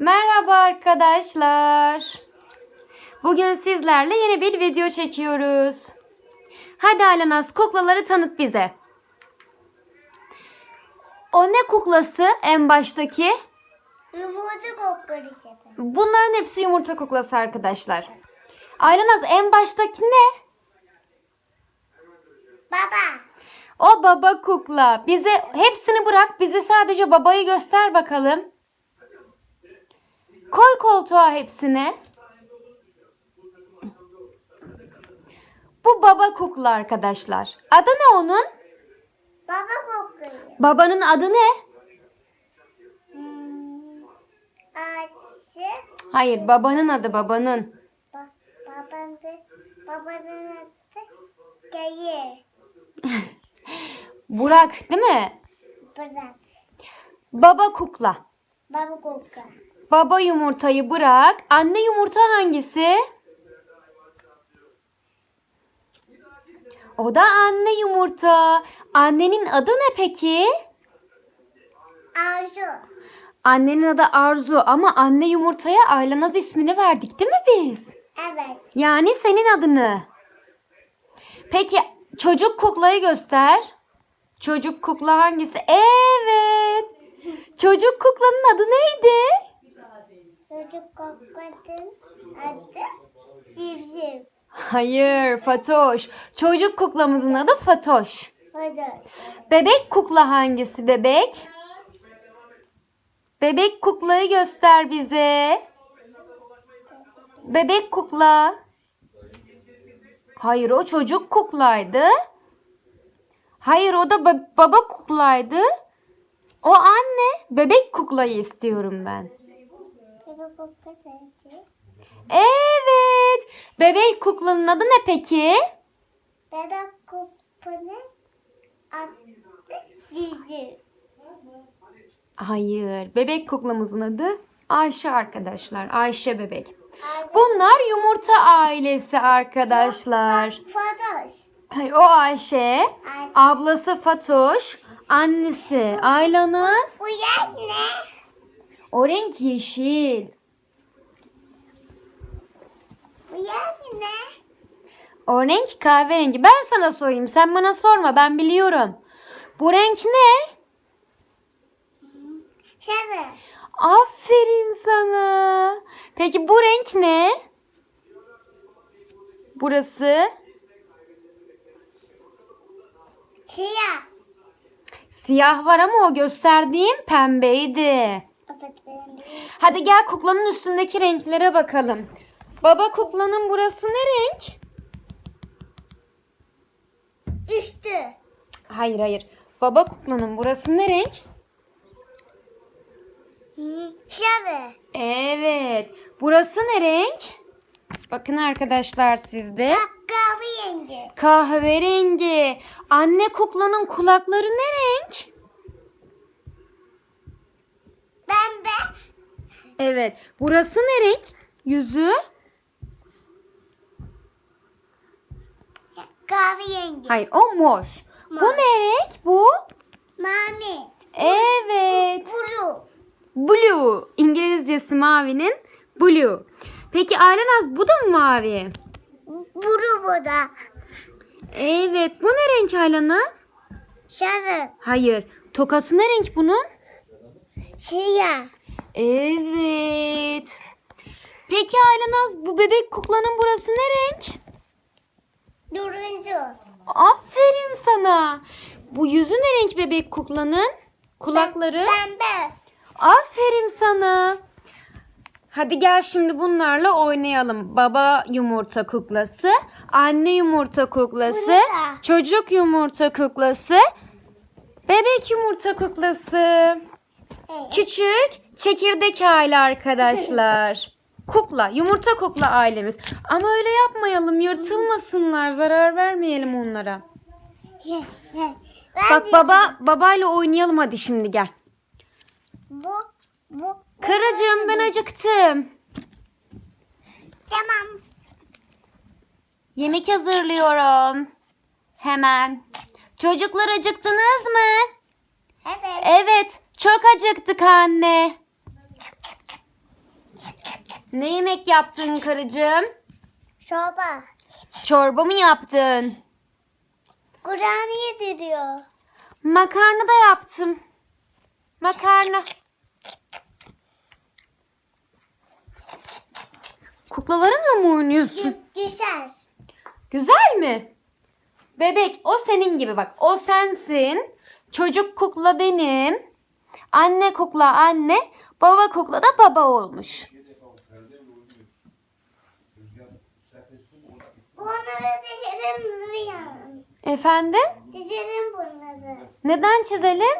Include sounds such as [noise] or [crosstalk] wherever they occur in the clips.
Merhaba arkadaşlar. Bugün sizlerle yeni bir video çekiyoruz. Hadi Alanas kuklaları tanıt bize. O ne kuklası en baştaki? Yumurta kokoreçi. Bunların hepsi yumurta kuklası arkadaşlar. Aylanaz en baştaki ne? Baba. O baba kukla. Bize hepsini bırak. Bize sadece babayı göster bakalım. Koy koltuğa hepsini. Bu baba kukla arkadaşlar. Adı ne onun? Baba kokuyor. Babanın adı ne? Hmm. Ağaçı. Hayır, babanın adı babanın. Ba babanın, babanın adı Gayı. [laughs] Burak, değil mi? Bırak. Baba kukla. Baba koku. Baba yumurtayı bırak. Anne yumurta hangisi? O da anne yumurta. Annenin adı ne peki? Ağaçı. Annenin adı Arzu ama anne yumurtaya Aylanaz ismini verdik değil mi biz? Evet. Yani senin adını. Peki çocuk kuklayı göster. Çocuk kukla hangisi? Evet. Çocuk kuklanın adı neydi? Çocuk kokladın adı Sivsiv. Hayır, Fatoş. Çocuk kuklamızın adı Fatoş. Hadi. Bebek kukla hangisi bebek? Bebek kuklayı göster bize. Bebek kukla. Hayır o çocuk kuklaydı. Hayır o da ba- baba kuklaydı. O anne. Bebek kuklayı istiyorum ben. Evet. Bebek kuklanın adı ne peki? Bebek kopanın adı Sivsiv. Hayır. Bebek kuklamızın adı Ayşe arkadaşlar. Ayşe bebek. Bunlar yumurta ailesi arkadaşlar. Fotoş. Hayır, o Ayşe, Ay, ablası Fatoş, annesi Aylanaz. Bu yer ne? O renk yeşil. Bu yer ne? O renk kahverengi. Ben sana sorayım. Sen bana sorma. Ben biliyorum. Bu renk ne? Sarı. Aferin sana. Peki bu renk ne? Burası Siyah. siyah var ama o gösterdiğim pembeydi. Evet. Hadi gel kuklanın üstündeki renklere bakalım. Baba kuklanın burası ne renk? Üstü. Hayır hayır. Baba kuklanın burası ne renk? Sarı. Evet. Burası ne renk? Bakın arkadaşlar sizde. Bak kahve rengi. Kahverengi. Anne kuklanın kulakları ne renk? Pembe. Evet. Burası ne renk? Yüzü. Kahve rengi. Hayır o mor. Bu Mor. ne renk? Bu? Mami. Evet. Buru. Blue. İngilizcesi mavinin blue. Peki Aylanaz bu da mı mavi? Buru bu da. Evet. Bu ne renk Aylanaz? Sarı. Hayır. Tokası ne renk bunun? Siyah. Evet. Peki Aylanaz bu bebek kuklanın burası ne renk? Turuncu. Aferin sana. Bu yüzü ne renk bebek kuklanın? Kulakları? Pembe. Aferin sana. Hadi gel şimdi bunlarla oynayalım. Baba yumurta kuklası, anne yumurta kuklası, çocuk yumurta kuklası, bebek yumurta kuklası. Evet. Küçük çekirdek aile arkadaşlar. [laughs] Kukla, yumurta kukla ailemiz. Ama öyle yapmayalım, yırtılmasınlar, zarar vermeyelim onlara. Bak baba, babayla oynayalım hadi şimdi gel. Bu. Bu. Karıcığım ben acıktım. Tamam. Yemek hazırlıyorum. Hemen. Çocuklar acıktınız mı? Evet. Evet, çok acıktık anne. Ne yemek yaptın karıcığım? Çorba. Çorba mı yaptın? Kur'an yediriyor. Makarna da yaptım. Makarna. Kuklalarınla mı oynuyorsun? Güzel. Güzel mi? Bebek o senin gibi bak. O sensin. Çocuk kukla benim. Anne kukla anne. Baba kukla da baba olmuş. Bunları yan. Efendim? Dizelim bunları. Neden çizelim?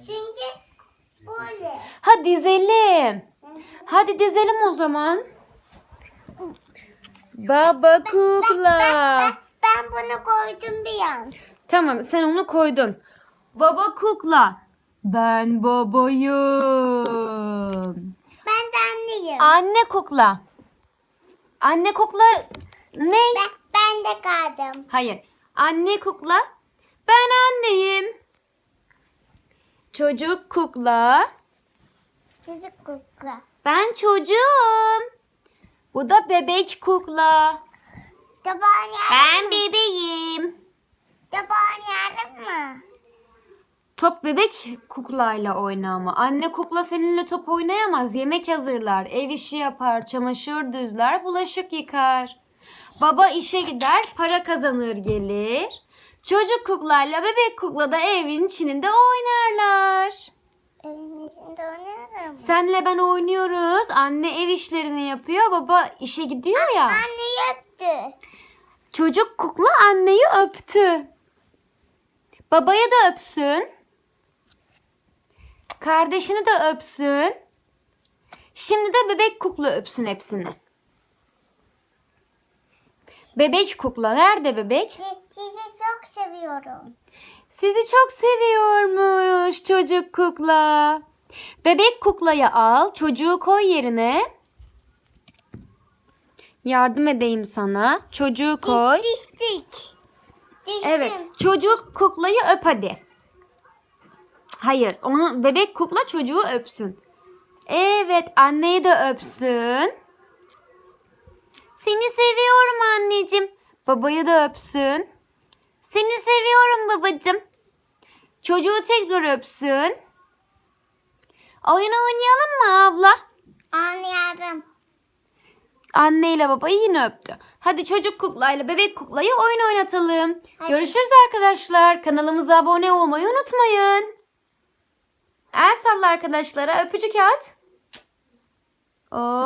Çünkü böyle. Ha dizelim. Hadi dizelim o zaman. Baba kukla. Ben, ben bunu koydum bir yan. Tamam sen onu koydun. Baba kukla. Ben babayım. Ben de anneyim. Anne kukla. Anne kukla ne? Ben, ben de kaldım. Hayır. Anne kukla. Ben anneyim. Çocuk kukla. Çocuk kukla. Ben çocuğum. Bu da bebek kukla. Tabağın Ben bebeğim. Tabağın yarın mı? Top bebek kuklayla oyna ama. Anne kukla seninle top oynayamaz. Yemek hazırlar, ev işi yapar, çamaşır düzler, bulaşık yıkar. Baba işe gider, para kazanır gelir. Çocuk kuklayla bebek kukla da evin içinde oynarlar. Evin içinde oynarım. Senle ben oynuyoruz. Anne ev işlerini yapıyor, baba işe gidiyor ya. Anne öptü. Çocuk kukla anneyi öptü. Babaya da öpsün. Kardeşini de öpsün. Şimdi de bebek kukla öpsün hepsini. Bebek kukla nerede bebek? Si- Sizi çok seviyorum. Sizi çok seviyormuş çocuk kukla. Bebek kuklayı al, çocuğu koy yerine. Yardım edeyim sana. Çocuğu koy. Diştik. Diştim. Evet. Çocuk kuklayı öp hadi. Hayır. Onu bebek kukla çocuğu öpsün. Evet. Anneyi de öpsün. Seni seviyorum anneciğim. Babayı da öpsün. Seni seviyorum babacığım. Çocuğu tekrar öpsün. Oyun oynayalım mı abla? Anladım. Anne ile babayı yine öptü. Hadi çocuk kuklayla bebek kuklayı oyun oynatalım. Hadi. Görüşürüz arkadaşlar. Kanalımıza abone olmayı unutmayın. El salla arkadaşlara. Öpücük at. Oo.